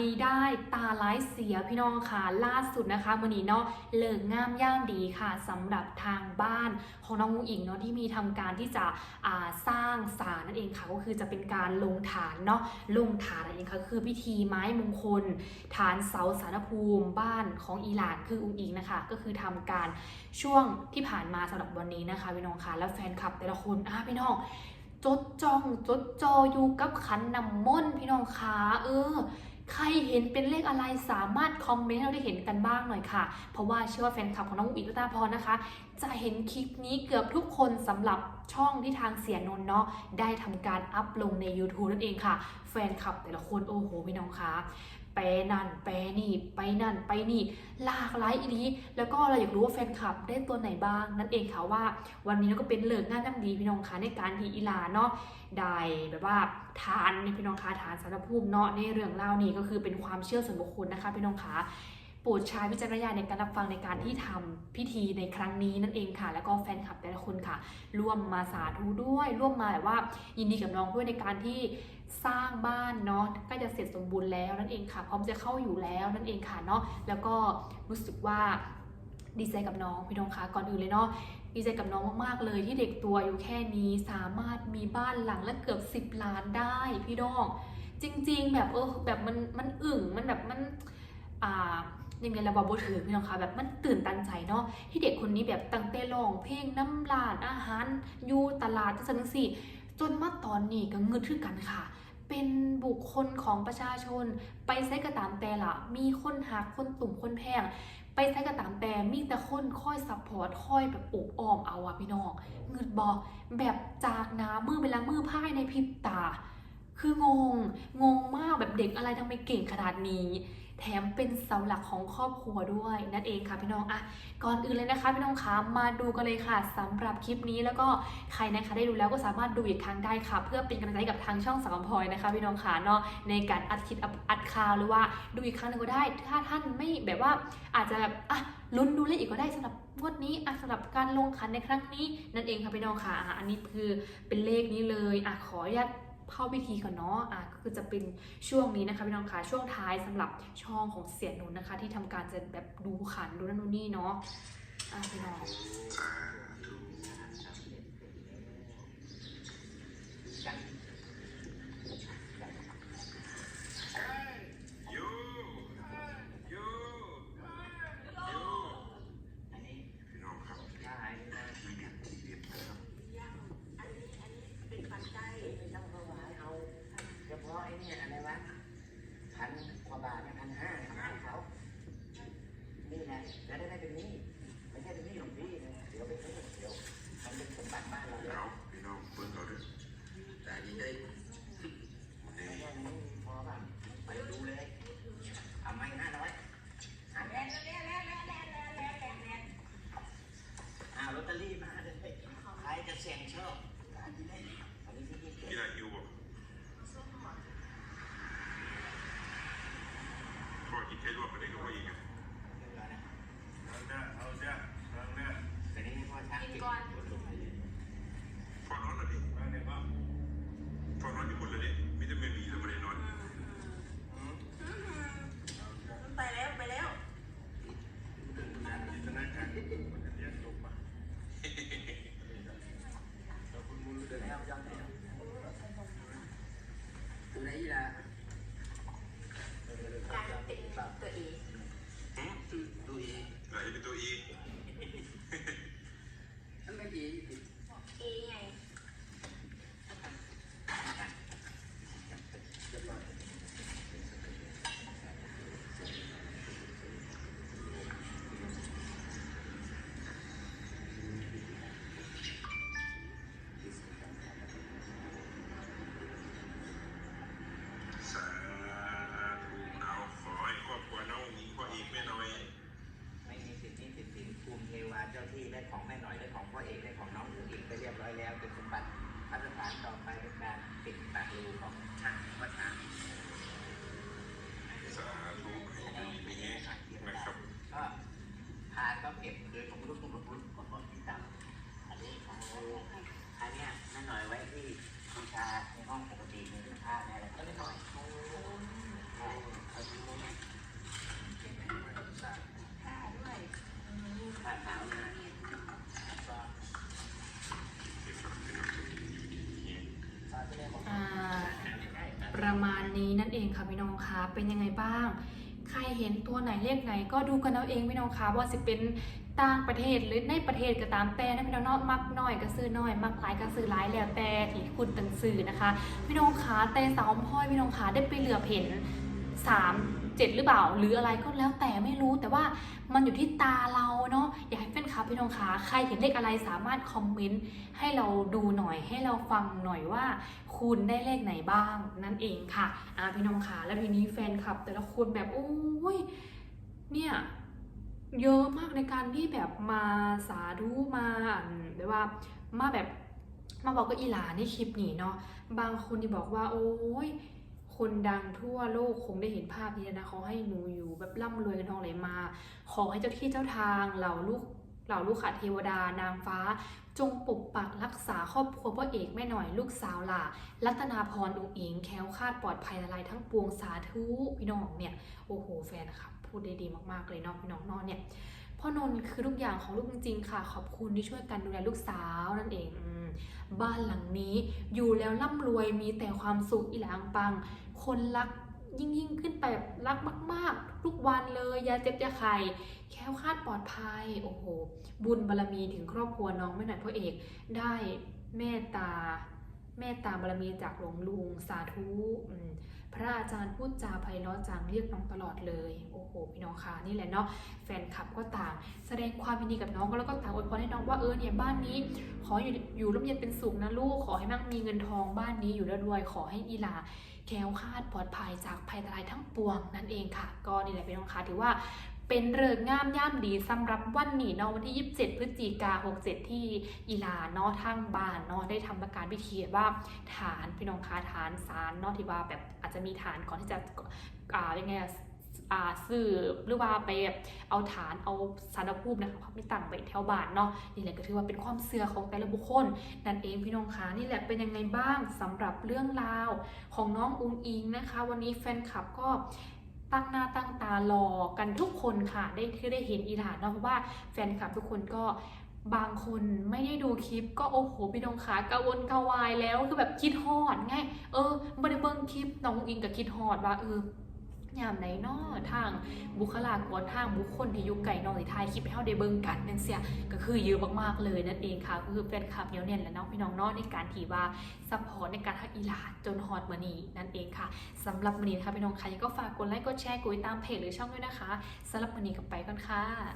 ดีได้ตาร้ายเสียพี่น้องค่ะล่าสุดนะคะมือนี้เนาะเลิกงามย่ามดีค่ะสำหรับทางบ้านของน้องมุงอิงเนาะที่มีทำการที่จะสร้างศาลนั่นเองค่ะก็คือจะเป็นการลงฐานเนาะลงฐานนั่นเองค่ะคือพิธีไม้มงคล ฐานเสาสารภูมิบ้านของอีหลานคืออุงอิงนะคะ ก็คือทำการช่วงที่ผ่านมาสำหรับวันนี้นะคะพี่น้องค่ะแล้วแฟนคลับแต่ละคนอะพี่น้องจดจ้องจดจออยู่กับขันน้ำมนต์พี่น้องคะเออ ใครเห็นเป็นเลขอะไรสามารถคอมเมนต์ให้เราได้เห็นกันบ้างหน่อยค่ะ เพราะว่าเชื่อว่าแฟนคลับของน้องอุ๋ยรัตนาพรนะคะ จะเห็นคลิปนี้เกือบทุกคนสำหรับช่องที่ทางเสียนนท์เนาะได้ทำการอัพลงใน YouTube นั่นเองค่ะ แฟนคลับแต่ละคนโอ้โหพี่น้องคะ แปนั่นแปนี่ไปนั่นไปนี่หลากหลายอีนี้แล้วก็เราอยากรู้ว่าแฟนคลับได้ตัวไหนบ้าง นั่นเองค่ะว่าวันนี้เราก็เป็นเลิกงานน้ำดีพี่น้องคะในการที่อีลาเนาะได้แบบว่าทานในพี่น้องคะทานสารภูมิเนาะในเรื่องเล่านี้ก็คือเป็นความเชื่อส่วนบุคคลนะคะพี่น้องคะโปรดใช้วิจารณญาณในการรับฟังในการที่ทำพิธีในครั้งนี้นั่นเองค่ะ แล้วก็แฟนคลับแต่ละคนค่ะ ร่วมมาสาธุด้วย ร่วมมาแบบว่ายินดีกับน้องด้วยในการที่ สร้างบ้านเนาะกล้จะเสร็จสมบูรณ์แล้วนั่นเองค่ะพร้อมจะเข้าอยู่แล้วนั่นเองค่ะเนาะแล้วก็รู้สึกว่าดีใจกับน้องพี่น้องคะก่อนอื่นเลยเนาะดีใจกับน้องมากๆเลยที่เด็กตัวอยู่แค่นี้สามารถมีบ้านหลังละเกือบ 10 ล้านได้พี่น้อง จริง ๆ แบบเออแบบมันมันอึ่งมันแบบมันอ่ายังไงระบาบถือพี่น้องคะแบบมันตื่นตันใจเนาะที่เด็กคนนี้แบบตั้งแต่ร้องเพลงน้ำลานอาหารอยู่ตลาดจังสันสี่จนมาตอนนี้ก็เงินทึกกันค่ะ เป็นบุคคลของประชาชน ไปใช้กระตามแต่ละมีคนหักคนตุ่มคนแพงไปใช้กระตามแต่มีแต่คนค่อยซัพพอร์ตค่อยแบบอบอ้อมเอาอะพี่น้องเงินบอแบบจากน้ำมือเวลามือพ่ายในพริบตา คืองงงงมากแบบเด็กอะไรทำไมเก่งขนาดนี้ แถมเป็นเสาหลักของครอบครัวด้วยนั่นเองค่ะพี่น้องอะก่อนอื่นเลยนะคะพี่น้องคะมาดูกันเลยค่ะสำหรับคลิปนี้แล้วก็ใครนะคะได้ดูแล้วก็สามารถดูอีกครั้งได้ค่ะ เพื่อเป็นกำลังใจกับทางช่องสาวพลอยนะคะ พี่น้องคะเนาะในการอัดคลิปอัดข่าวหรือว่าดูอีกครั้งหนึงก็ได้ ถ้าท่านไม่แบบว่าอาจจะแบบอะลุ้นดูเล่นอีกก็ได้สำหรับงวดนี้อะสำหรับการลงขันในครั้งนี้นั่นเองค่ะพี่น้องค่ะอะอันนี้คือเป็นเลขนี้เลยอะขออนุญาต เข้าพิธีกันเนาะอะก็คือจะเป็นช่วงนี้นะคะพี่น้องคะช่วงท้ายสำหรับช่องของเสียนุนนะคะ ที่ทำการจะแบบดูขันดูนั่นดูนี่เนาะอะพี่น้อง เองเนของน้องหญิงไปเรียบร้อยแล้วเป็นสมบัติมาตรฐานต่อไปเป็นการปิดปากรูของช่าง ค่ะพี่น้องคะเป็นยังไงบ้าง ใครเห็นตัวไหนเลขไหน ก็ดูกันเอาเองพี่น้องคะว่าสิเป็นต่างประเทศหรือในประเทศก็ตามแต่นะพี่น้องเนาะมักน้อยก็ซื้อน้อยมักหลายก็ซื้อหลายแล้วแต่ที่คุณตังซื้อนะคะ พี่น้องคะแต่สาวพ่อยพี่น้องคะได้ไปเหลือเห็นสามเจ็ดหรือเปล่าหรืออะไรก็แล้วแต่ไม่รู้แต่ว่ามันอยู่ที่ตาเราเนาะอยาก คลับพี่น้องคะใครเห็นเลขอะไรสามารถคอมเมนต์ให้เราดูหน่อยให้เราฟังหน่อยว่า คุณได้เลขไหนบ้างนั่นเองค่ะอ่าพี่น้องคะแล้วทีนี้แฟนคลับ แต่ละคนแบบโอ้ยเนี่ยเยอะมากในการที่แบบมาสาธุมาแบบว่ามาแบบมาบอกกับอีหลาในคลิปนี้เนาะบางคนที่บอกว่า โอ้ยคนดังทั่วโลกคงได้เห็นภาพนี้นะเขาให้หนูอยู่แบบร่ำรวยกันทองไหลมา ขอให้เจ้าที่เจ้าทางเหล่าลูก เหล่าลูกขาเทวดานางฟ้า จงปกปักรักษาครอบครัวพ่อเอกแม่หน่อยลูกสาวหล่ารัตนาพรอุงอิงแค้วคาดปลอดภัยละลายทั้งปวงสาธุพี่น้องเนี่ยโอ้โหแฟนครับพูดได้ดีมากๆเลยเนาะพี่น้องนอนเนี่ยพ่อนนท์คือทุกอย่างของลูกจริงๆค่ะ ขอบคุณที่ช่วยกันดูแลลูกสาวนั่นเองอบ้านหลังนี้อยู่แล้วร่ำรวยมีแต่ความสุขอีหลังปัง คนรัก ยิ่งยิ่งขึ้นไปแบบรักมาก ๆ ทุกวันเลยยาเจ็บยาไข่แค้วคาดปลอดภัยโอ้โห บุญบารรมีถึงครอบครัวน้องแม่หน่อยพ่อเอกได้เมตตาเมตตาบารมีจากหลวงลุงสาธุอืม พระอาจารย์พูดจาไพเราะจังเรียกน้องตลอดเลย โอ้โห พี่น้องคะนี่แหละเนาะแฟนคลับก็ต่าง แสดงความยินดีกับน้องแล้วก็ต่างอวยพรให้น้องว่าเออเนี่ยบ้านนี้ ขออยู่อยู่ร่มเย็นเป็นสุขนะลูกขอให้มั่งมีเงินทองบ้านนี้อยู่แล้วรวยขอให้อีหลาแคล้วคลาดปลอดภัยจากภัยอันตรายทั้งปวงนั่นเองค่ะ ก็นี่แหละพี่น้องคะถือว่า เป็นเริกงามย่ามดีสำหรับวันนี้เนาะวันที่ 27 พฤศจิกา67 ที่อีลาเนาะทางบ้านเนาะได้ทำประการพิธีว่าฐานพี่น้องคะฐานสารเนาะที่ว่าแบบอาจจะมีฐานก่อนที่จะอ่ายังไงอ่าสื่อหรือว่าไปแบบเอาฐานเอาสารภูมินะคะไม่ตั้งไปแถวบ้านเนาะนี่แหละก็ถือว่าเป็นความเชื่อของแต่ละบุคคล นั่นเองพี่น้องคะนี่แหละเป็นยังไงบ้างสำหรับเรื่องราวของน้องอุงอิงนะคะ วันนี้แฟนคลับก็ ตั้งหน้าตั้งตารอกันทุกคนค่ะ ได้ที่ได้เห็นอีหลานเนาะเพราะว่าแฟนคลับทุกคนก็บางคนไม่ได้ดูคลิปก็โอ้โหพี่น้องขากระวนกระวายแล้วคือแบบคิดฮอดไงเออไม่ได้เบิ่งคลิปน้องอุงอิงกับคิดฮอดว่าเออ ยามไหนนอทางบุคลากรทางบุคคลที่อยู่ไก่นอกที่ทายคลิปให้เฮาได้เบิ่งกันนั่นเสียก็คือเยอะมากๆเลยนั่นเองค่ะก็คือแฟนคลับเนียวแน่นและน้องพี่น้องนอกในการที่ว่าซัพพอร์ตในการทักอีหลาจนฮอตมานีนั่นเองค่ะสำหรับวันนี้นะคะพี่น้องค่ะยังก็ฝากกดไลค์กดแชร์กดติดตามเพจหรือช่องด้วยนะคะสำหรับวันนี้กับไปก่อนค่ะ